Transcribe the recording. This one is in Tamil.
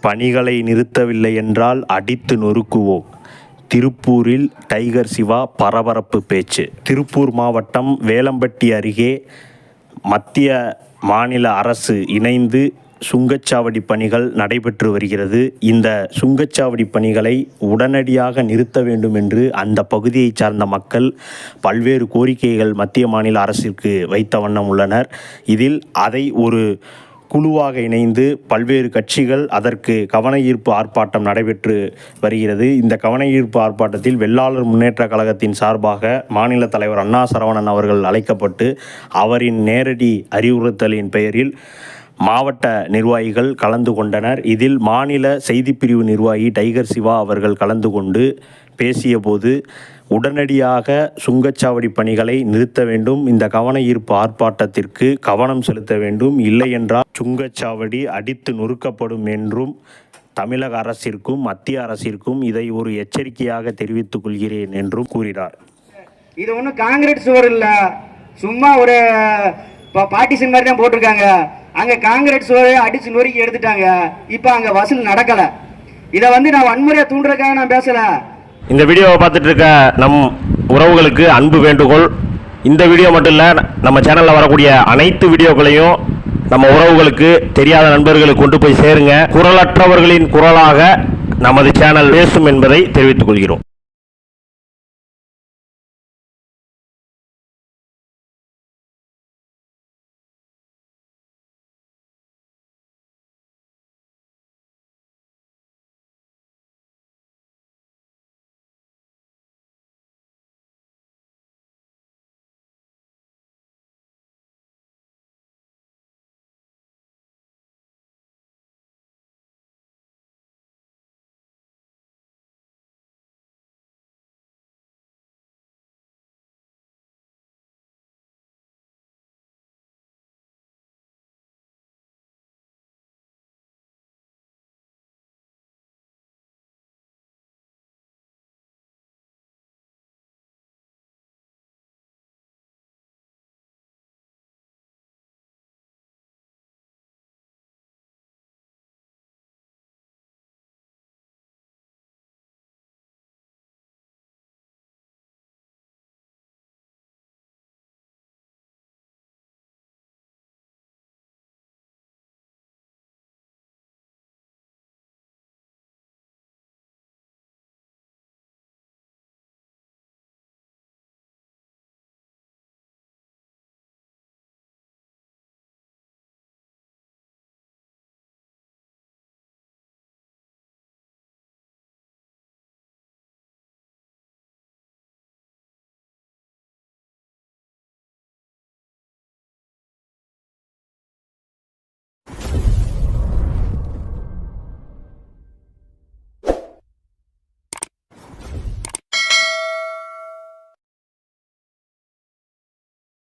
பணிகளை நிறுத்தவில்லை என்றால் அடித்து நொறுக்குவோம். திருப்பூரில் டைகர் சிவா பரபரப்பு பேச்சு. திருப்பூர் மாவட்டம் வேலம்பட்டி அருகே மத்திய மாநில அரசு இணைந்து சுங்கச்சாவடி பணிகள் நடைபெற்று வருகிறது. இந்த சுங்கச்சாவடி பணிகளை உடனடியாக நிறுத்த வேண்டும் என்று அந்த பகுதியைச் சார்ந்த மக்கள் பல்வேறு கோரிக்கைகள் மத்திய மாநில அரசிற்கு வைத்த வண்ணம் உள்ளனர். இதில் அதை ஒரு குழுவாக இணைந்து பல்வேறு கட்சிகள் அதற்கு கவன ஈர்ப்பு ஆர்ப்பாட்டம் நடைபெற்று வருகிறது. இந்த கவன ஈர்ப்பு ஆர்ப்பாட்டத்தில் வெள்ளாளர் முன்னேற்ற கழகத்தின் சார்பாக மாநில தலைவர் அண்ணா சரவணன் அவர்கள் அழைக்கப்பட்டு அவரின் நேரடி அறிவுறுத்தலின் பெயரில் மாவட்ட நிர்வாகிகள் கலந்து கொண்டனர். இதில் மாநில செய்திப்பிரிவு நிர்வாகி டைகர் சிவா அவர்கள் கலந்து கொண்டு பேசியபோது உடனடியாக சுங்கச்சாவடி பணிகளை நிறுத்த வேண்டும். இந்த கவன ஈர்ப்பு ஆர்ப்பாட்டத்திற்கு கவனம் செலுத்த வேண்டும். இல்லை என்றால் சுங்கச்சாவடி அடித்து நொறுக்கப்படும் என்றும் தமிழக அரசிற்கும் மத்திய அரசிற்கும் இதை ஒரு எச்சரிக்கையாக தெரிவித்துக் கொள்கிறேன் என்றும் கூறினார். இது ஒன்றும் காங்கிரஸ் சுவர் இல்லை. சும்மா ஒரு பார்ட்டிஷன் மாதிரி தான் போட்டிருக்காங்க. அங்க காங்கிரீட் சுவர் அடிச்சு நொறுக்கி எடுத்துட்டாங்க. இப்போ அங்க வசூல் நடக்கல. இதை வந்து நான் வன்முறையா தூண்டுறதுக்காக நான் பேசல. இந்த வீடியோவை பார்த்துட்டு இருக்க நம் உறவுகளுக்கு அன்பு வேண்டுகோள். இந்த வீடியோ மட்டும் இல்லை நம்ம சேனலில் வரக்கூடிய அனைத்து வீடியோக்களையும் நம்ம உறவுகளுக்கு தெரியாத நண்பர்களுக்கு கொண்டு போய் சேருங்க. குரலற்றவர்களின் குரலாக நமது சேனல் பேசும் என்பதை தெரிவித்துக் கொள்கிறோம்.